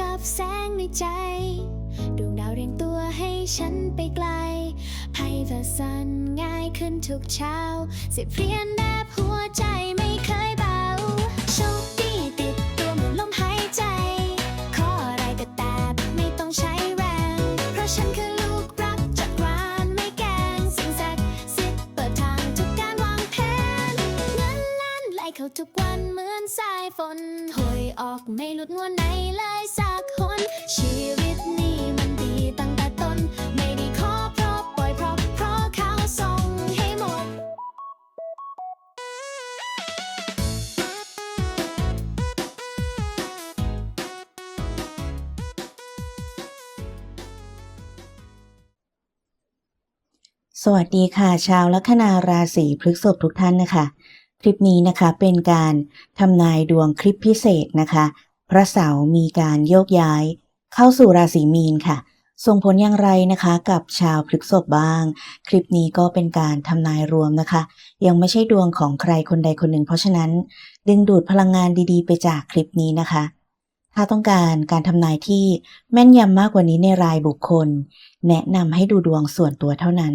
กับแสงในใจ ดวงดาวเรียงตัวให้ฉันไปไกลให้เธอสั่นง่ายขึ้นทุกเช้า สิเรียนแนบหัวใจไม่เคยเบาโชคดีติดตัวเหมือนลมหายใจ ขออะไรก็แต่ไม่ต้องใช้แรง เพราะฉันคือลูกรักจากรานไม่แกงสิ่งศักดิ์สิทธิ์เปิดทางทุกการวางแผน เงินล้านไหลเข้าทุกวันเหมือนสายฝนหวยออกไม่หลุดงวดไหนเลย สวัสดีค่ะ ชาวลัคนาราศีพฤษภทุกท่านนะคะ คลิปนี้นะคะเป็นการทำนายดวงคลิปพิเศษนะคะ พระเสาร์มีการโยกย้าย เข้าสู่ราศีมีนค่ะ ส่งผลอย่างไรนะคะกับชาวพฤษภบ้าง คลิปนี้ก็เป็นการทำนายรวมนะคะ ยังไม่ใช่ดวงของใครคนใดคนหนึ่ง เพราะฉะนั้น ดึงดูดพลังงานดีๆ ไปจากคลิปนี้นะคะถ้าต้องการการทำนายที่แม่นยำมากกว่านี้ในรายบุคคล แนะนำให้ดูดวงส่วนตัวเท่านั้น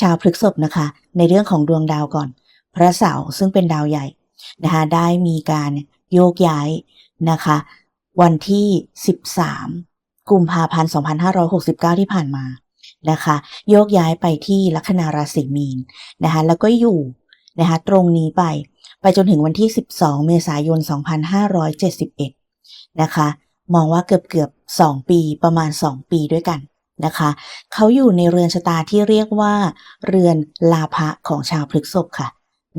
ชาวพฤษภนะคะ ในเรื่องของดวงดาวก่อน พระเสาร์ซึ่งเป็นดาวใหญ่นะคะได้มีการโยกย้ายนะคะ วันที่ 13 กุมภาพันธ์ 2569 ที่ผ่านมานะคะ โยกย้ายไปที่ลัคนาราศีมีนนะคะแล้วก็อยู่นะคะตรงนี้ไปไปจนถึงวันที่ 12 เมษายน 2571 นะคะ มองว่าเกือบเกือบ 2 ปีประมาณ 2 ปีด้วยกัน นะคะ เขาอยู่ในเรือนชะตาที่เรียกว่า เรือนลาภะของชาวพฤษภค่ะ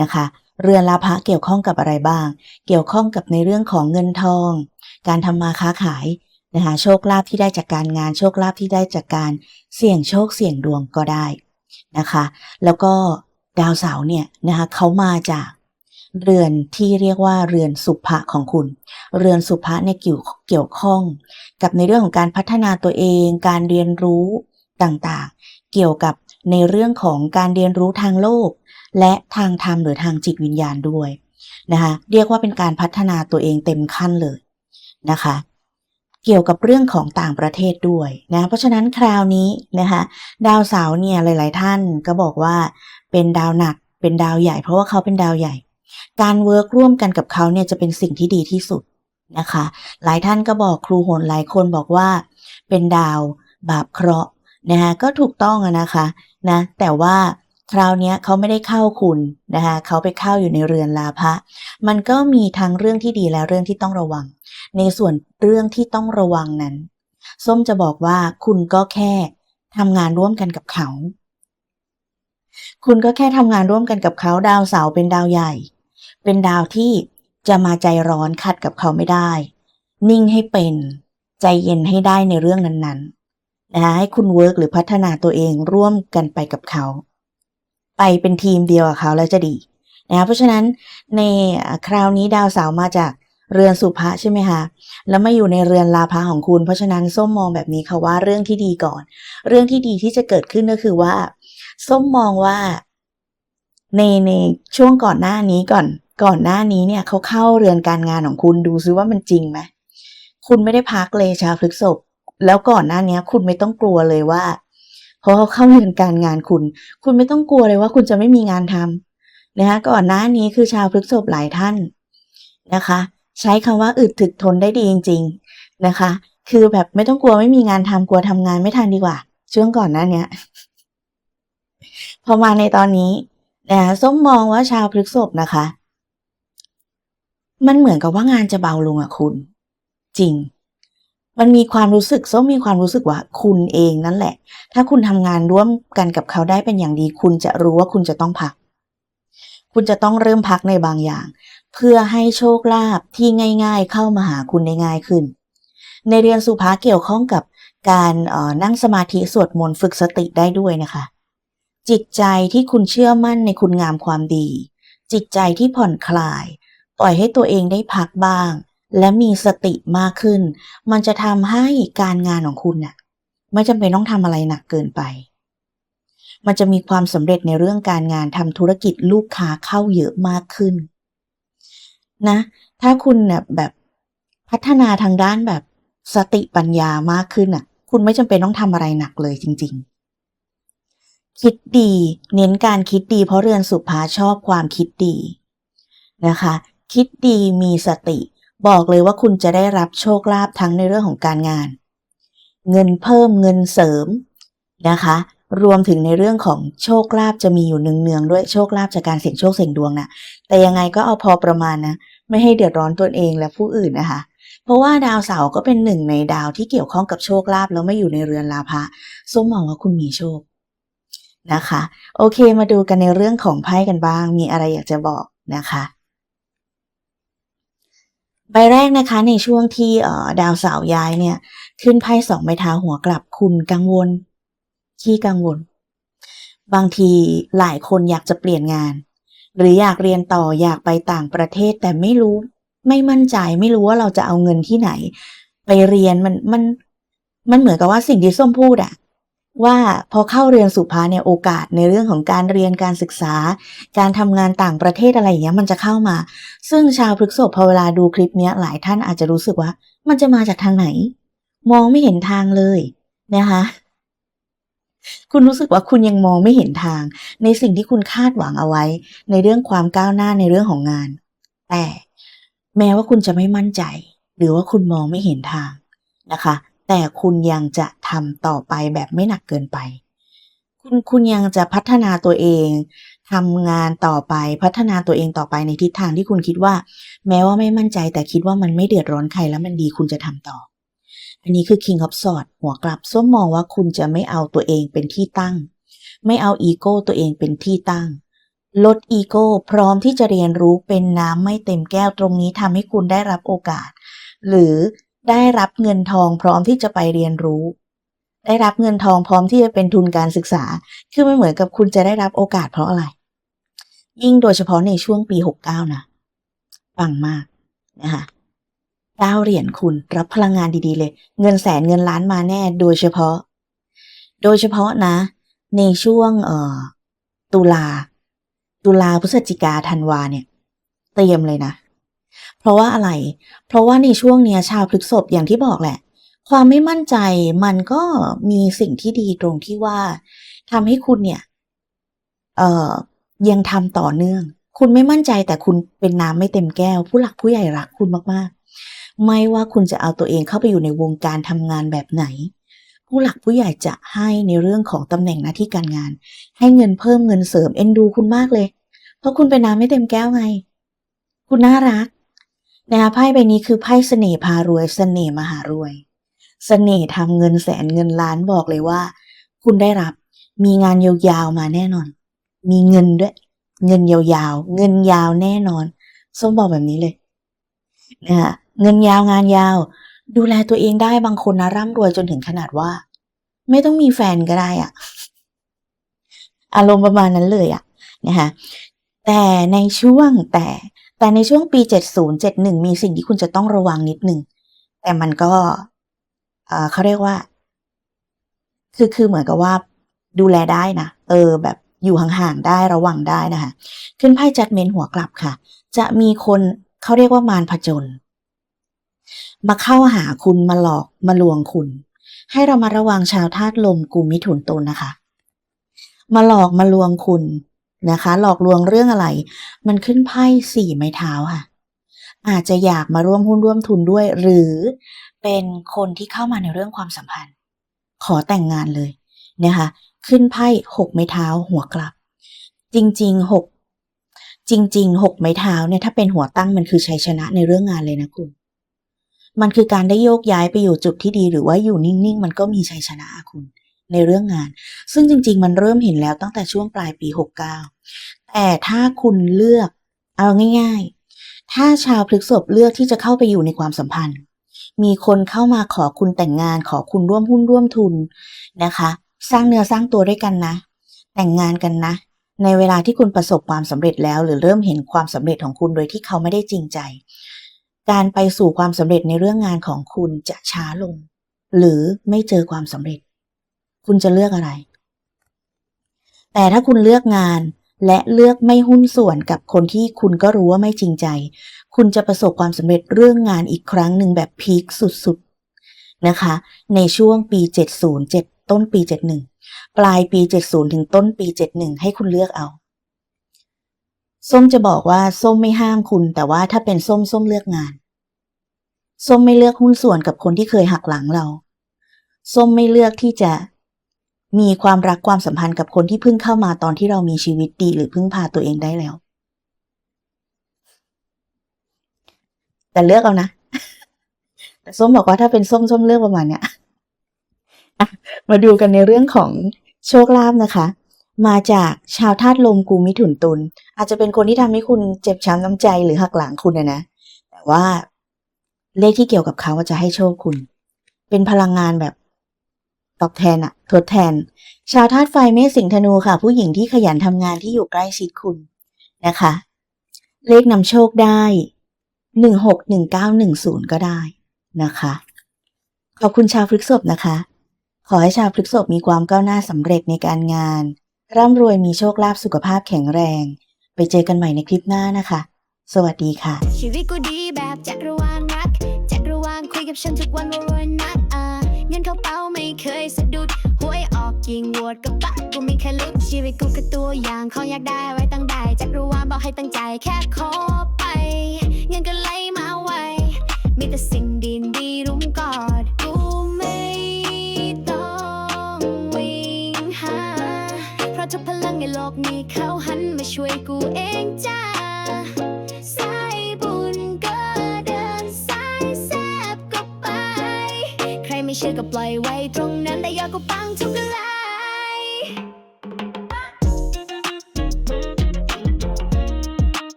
นะคะ เรือนลาภะเกี่ยวข้องกับอะไรบ้าง เกี่ยวข้องกับในเรื่องของเงินทอง การทำมาค้าขายนะคะโชคลาภที่ได้จากการงานโชคลาภที่ได้จากการเสี่ยงโชคเสี่ยงดวงก็ได้นะคะ แล้วก็ดาวเสาร์เนี่ยนะคะเขามาจาก เรือนที่เรียกว่าเรือนสุภะของคุณ เรือนสุภะเนี่ยเกี่ยวเกี่ยวข้อง กับในเรื่องของการพัฒนาตัวเอง การเรียนรู้ต่างๆ เกี่ยวกับในเรื่องของการเรียนรู้ทางโลก และทางธรรมหรือทางจิตวิญญาณด้วยนะคะเรียกว่าเป็นการพัฒนาตัวเองเต็มขั้นเลยนะคะเกี่ยวกับเรื่องของต่างประเทศด้วยนะเพราะฉะนั้นคราวนี้นะคะดาวเสาร์เนี่ยหลาย ๆ ท่านก็บอกว่าเป็นดาวหนักเป็นดาวใหญ่ เพราะว่าเขาเป็นดาวใหญ่ การเวิร์กร่วมกันกับเขาเนี่ยจะเป็นสิ่งที่ดีที่สุดนะคะ หลายท่านก็บอกครูโหนหลายคนบอกว่า เป็นดาวบาปเคราะห์นะคะก็ถูกต้องนะคะนะแต่ว่าคราวนี้เขาไม่ได้เข้าคุณนะคะเขาไปเข้าอยู่ในเรือนลาภะมันก็มีทั้งเรื่องที่ดีและเรื่องที่ต้องระวัง ในส่วนเรื่องที่ต้องระวังนั้น ส้มจะบอกว่าคุณก็แค่ทำงานร่วมกันกับเขา คุณก็แค่ทำงานร่วมกันกับเขาดาวเสาเป็นดาวใหญ่ เป็นดาวที่จะมาใจร้อนขัดกับเขาไม่ได้ นิ่งให้เป็นใจเย็นให้ได้ในเรื่องนั้นๆนะคะให้คุณเวิร์กหรือพัฒนาตัวเองร่วมกันไปกับเขา ไปเป็นทีมเดียวกับเขาแล้วจะดีนะคะเพราะฉะนั้นในคราวนี้ดาวเสาร์มาจากเรือนสุภะใช่ไหมคะ แล้วมาอยู่ในเรือนลาภะของคุณ เพราะฉะนั้นส้มมองแบบนี้ค่ะว่าเรื่องที่ดีก่อน เรื่องที่ดีที่จะเกิดขึ้นก็คือว่า ส้มมองว่าในในช่วงก่อนหน้านี้ก่อน ก่อนหน้านี้เนี่ยเขาเข้าเรือนการงานของคุณดูซิว่ามันจริงไหมคุณไม่ได้พักเลยชาวพฤษภแล้วก่อนหน้านี้คุณไม่ต้องกลัวเลยว่าเพราะเขาเข้าเรือนการงานคุณ คุณไม่ต้องกลัวเลยว่าคุณจะไม่มีงานทำนะคะก่อนหน้านี้คือชาวพฤษภหลายท่านนะคะ ใช้คำว่าอึดถึกทนได้ดีจริง ๆนะคะ คือแบบไม่ต้องกลัวไม่มีงานทำกลัวทำงานไม่ทันดีกว่า ช่วงก่อนหน้าเนี้ยพอมาในตอนนี้นะส้มมองว่าชาวพฤษภนะคะ มันเหมือนกับว่างานจะเบาลงอะคุณ จริง มันมีความรู้สึกส้มมีความรู้สึกว่าคุณเองนั่นแหละ ถ้าคุณทำงานร่วมกันกับเขาได้เป็นอย่างดี คุณจะรู้ว่าคุณจะต้องพัก คุณจะต้องเริ่มพักในบางอย่าง เพื่อให้โชคลาภที่ง่าย ๆ เข้ามาหาคุณได้ง่ายขึ้น ในเรียนสุภาเกี่ยวข้องกับการออนั่งสมาธิสวดมนต์ฝึกสติได้ด้วยนะคะ จิตใจที่คุณเชื่อมั่นในคุณงามความดี จิตใจที่ผ่อนคลาย ล่อยให้ตัวเองได้พักบ้าง และมีสติมากขึ้น มันจะทำให้การงานของคุณน่ะไม่จำเป็นต้องทำอะไรหนักเกินไป มันจะมีความสำเร็จในเรื่องการงานทำธุรกิจลูกค้าเข้าเยอะมากขึ้น นะ ถ้าคุณเนี่ยแบบพัฒนาทางด้านแบบสติปัญญามากขึ้นอะ คุณไม่จำเป็นต้องทำอะไรหนักเลยจริง ๆคิดดี เน้นการคิดดีเพราะเรือนสุภาชอบความคิดดีนะคะ คิดดีมีสติ บอกเลยว่าคุณจะได้รับโชคลาภทั้งในเรื่องของการงาน เงินเพิ่มเงินเสริมนะคะ รวมถึงในเรื่องของโชคลาภจะมีอยู่เนืองๆด้วยโชคลาภจากการเสี่ยงโชคเสี่ยงดวงนะแต่ยังไงก็เอาพอประมาณนะไม่ให้เดือดร้อนตนเองและผู้อื่นนะคะเพราะว่าดาวเสาร์ก็เป็นหนึ่งในดาวที่เกี่ยวข้องกับโชคลาภแล้วไม่อยู่ในเรือนลาภะส้มมองว่าคุณมีโชคนะคะ โอเคมาดูกันในเรื่องของไพ่กันบ้าง มีอะไรอยากจะบอกนะคะ ใบแรกนะคะในช่วงที่ดาวเสาร์ย้ายเนี่ย ขึ้นไพ่สองใบเท้าหัวกลับคุณกังวลขี้กังวล บางทีหลายคนอยากจะเปลี่ยนงาน หรืออยากเรียนต่ออยากไปต่างประเทศแต่ไม่รู้ ไม่มั่นใจไม่รู้ว่าเราจะเอาเงินที่ไหน ไปเรียนมันมันมันเหมือนกับว่าสิ่งที่ส้มพูดอะ ว่าพอเข้าเรียนสุภาเนี่ยโอกาสในเรื่องของการเรียนการศึกษา การทำงานต่างประเทศอะไรอย่างเงี้ยมันจะเข้ามา ซึ่งชาวพฤกษภพอเวลาดูคลิปเนี้ยหลายท่านอาจจะรู้สึกว่า มันจะมาจากทางไหน มองไม่เห็นทางเลยนะคะคุณรู้สึกว่าคุณยังมองไม่เห็นทาง ในสิ่งที่คุณคาดหวังเอาไว้ ในเรื่องความก้าวหน้าในเรื่องของงาน แต่แม้ว่าคุณจะไม่มั่นใจ หรือว่าคุณมองไม่เห็นทางนะคะ แต่คุณยังจะทำต่อไปแบบไม่หนักเกินไป คุณคุณยังจะพัฒนาตัวเองทำงานต่อไปพัฒนาตัวเองต่อไปในทิศทางที่คุณคิดว่า แม้ว่าไม่มั่นใจแต่คิดว่ามันไม่เดือดร้อนใครแล้วมันดีคุณจะทำต่อ อันนี้คือ King of Swords หัวกลับส้มมองว่าคุณจะไม่เอาตัวเองเป็นที่ตั้ง ไม่เอาอีโก้ตัวเองเป็นที่ตั้ง ลดอีโก้พร้อมที่จะเรียนรู้เป็นน้ำไม่เต็มแก้วตรงนี้ทำให้คุณได้รับโอกาส หรือ ได้รับเงินทองพร้อมที่จะไปเรียนรู้ ได้รับเงินทองพร้อมที่จะเป็นทุนการศึกษา คือมันเหมือนกับคุณจะได้รับโอกาสเพราะอะไร ยิ่งโดยเฉพาะในช่วงปี 69 นะปังมากนะคะดาวเหรียญคุณรับพลังงานดีๆเลย เงินแสนเงินล้านมาแน่ โดยเฉพาะ โดยเฉพาะนะ ในช่วงเอ่อตุลา ตุลาพฤศจิกาธันวาเนี่ย เตรียมเลยนะ เพราะว่าอะไร เพราะว่าในช่วงเนี้ยชาวพฤษภอย่างที่บอกแหละ ความไม่มั่นใจมันก็มีสิ่งที่ดีตรงที่ว่าทำให้คุณเนี่ย เอ่อ ยังทำต่อเนื่อง คุณไม่มั่นใจแต่คุณเป็นน้ำไม่เต็มแก้ว ผู้หลักผู้ใหญ่รักคุณมากๆ ไม่ว่าคุณจะเอาตัวเองเข้าไปอยู่ในวงการทำงานแบบไหน ผู้หลักผู้ใหญ่จะให้ในเรื่องของตำแหน่งหน้าที่การงาน ให้เงินเพิ่มเงินเสริมเอ็นดูคุณมากเลย เพราะคุณเป็นน้ำไม่เต็มแก้วไง คุณน่ารัก นะคะไพ่ใบนี้คือไพ่เสน่ห์พารวย เสน่ห์มหารวย เสน่ห์ทำเงินแสนเงินล้านบอกเลยว่า คุณได้รับมีงานยาวๆมาแน่นอน มีเงินด้วย เงินยาวๆ เงินยาวแน่นอนส้มบอกแบบนี้เลยนะคะเงินยาวงานยาว ดูแลตัวเองได้บางคนนะร่ำรวยจนถึงขนาดว่า ไม่ต้องมีแฟนก็ได้อะอารมณ์ประมาณนั้นเลยอะนะคะแต่ในช่วงแต่ แต่ในช่วงปี 70 71 มีสิ่งที่คุณจะต้องระวังนิดหนึ่ง แต่มันก็เอ่อเขาเรียกว่า คือคือเหมือนกับว่าดูแลได้นะ เออ แบบอยู่ห่างๆได้ระวังได้นะคะ ขึ้นไพ่จัดเมนหัวกลับค่ะ จะมีคนเขาเรียกว่ามารผจญมาเข้าหาคุณมาหลอกมาลวงคุณ ให้เรามาระวังชาวธาตุลมกลุ่มมิถุนตุลนะคะ มาหลอกมาลวงคุณ นะคะ หลอกลวงเรื่องอะไร มันขึ้นไพ่สี่ไม้เท้าค่ะ อาจจะอยากมาร่วมหุ้นร่วมทุนด้วย หรือเป็นคนที่เข้ามาในเรื่องความสัมพันธ์ ขอแต่งงานเลยนะคะ ขึ้นไพ่หกไม้เท้าหัวกลับ จริงๆหกจริงๆหกไม้เท้าเนี่ยถ้าเป็นหัวตั้งมันคือชัยชนะในเรื่องงานเลยนะคุณ มันคือการได้โยกย้ายไปอยู่จุดที่ดีหรือว่าอยู่นิ่งๆ มันก็มีชัยชนะคุณ ในเรื่องงาน ซึ่งจริง ๆ มันเริ่มเห็นแล้วตั้งแต่ช่วงปลายปี 69 แต่ถ้าคุณเลือกเอาง่าย ๆ ถ้าชาวพฤษภเลือกที่จะเข้าไปอยู่ในความสัมพันธ์ มีคนเข้ามาขอคุณแต่งงาน ขอคุณร่วมหุ้นร่วมทุนนะคะ สร้างเนื้อสร้างตัวด้วยกันนะ แต่งงานกันนะ ในเวลาที่คุณประสบความสำเร็จแล้ว หรือเริ่มเห็นความสำเร็จของคุณโดยที่เขาไม่ได้จริงใจ การไปสู่ความสำเร็จในเรื่องงานของคุณจะช้าลง หรือไม่เจอความสำเร็จ คุณจะเลือกอะไร แต่ถ้าคุณเลือกงานและเลือกไม่หุ้นส่วนกับคนที่คุณก็รู้ว่าไม่จริงใจ คุณจะประสบความสำเร็จเรื่องงานอีกครั้งหนึ่งแบบพีคสุดๆนะคะ ในช่วงปี 707 ต้นปี 71 ปลายปี 70 ถึงต้นปี 71 ให้คุณเลือกเอาส้มจะบอกว่าส้มไม่ห้ามคุณ แต่ว่าถ้าเป็นส้มส้มเลือกงานส้มไม่เลือกหุ้นส่วนกับคนที่เคยหักหลังเรา ส้มไม่เลือกที่จะ มีความรักความสัมพันธ์กับคนที่เพิ่งเข้ามาตอนที่เรามีชีวิตดีหรือพึ่งพาตัวเองได้แล้ว แต่เลือกเอานะ แต่ส้มบอกว่าถ้าเป็นส้มส้มเลือกประมาณเนี้ยมาดูกันในเรื่องของโชคลาภนะคะ มาจากชาวธาตุลมกุมมิถุนตุลอาจจะเป็นคนที่ทำให้คุณเจ็บช้ำน้ำใจหรือหักหลังคุณนะนะ แต่ว่าเลขที่เกี่ยวกับเขาจะให้โชคคุณ เป็นพลังงานแบบ ตอบแทนอะทดแทน ชาวธาตุไฟเมษสิงห์ธนูค่ะ ผู้หญิงที่ขยันทำงานที่อยู่ใกล้ชิดคุณนะคะ เลขนำโชคได้หนึ่งหกหนึ่งเก้าหนึ่งศูนย์ก็ได้นะคะ ขอบคุณชาวพฤกษภนะคะ ขอให้ชาวพฤกษภมีความก้าวหน้าสำเร็จในการงาน ร่ำรวยมีโชคลาภสุขภาพแข็งแรง ไปเจอกันใหม่ในคลิปหน้านะคะ สวัสดีค่ะชีวิตกูดีแบบจักรวาลรักจักรวาลคุยกับฉันทุกวันว่ารวยนักอ่า เงินเข้าเป้าไม่เคยสะดุดหวยออกยิงโวดกับปะกูไม่เคยลุกชีวิตกูคือตัวอย่างของอยากได้ไว้ตั้งได้จักรวาลบอกให้ตั้งใจแค่ขอไป เงินก็ไหลมาไวมีแต่สิ่งดีดีๆรุมกอดกูไม่ต้องวิ่งหาเพราะทุกพลังในโลกนี้เขาหันมาช่วยกูเองจ้า ไม่เชื่อก็ปล่อยไว้ตรงนั้นแต่ยอดก็ปังทุกเวลา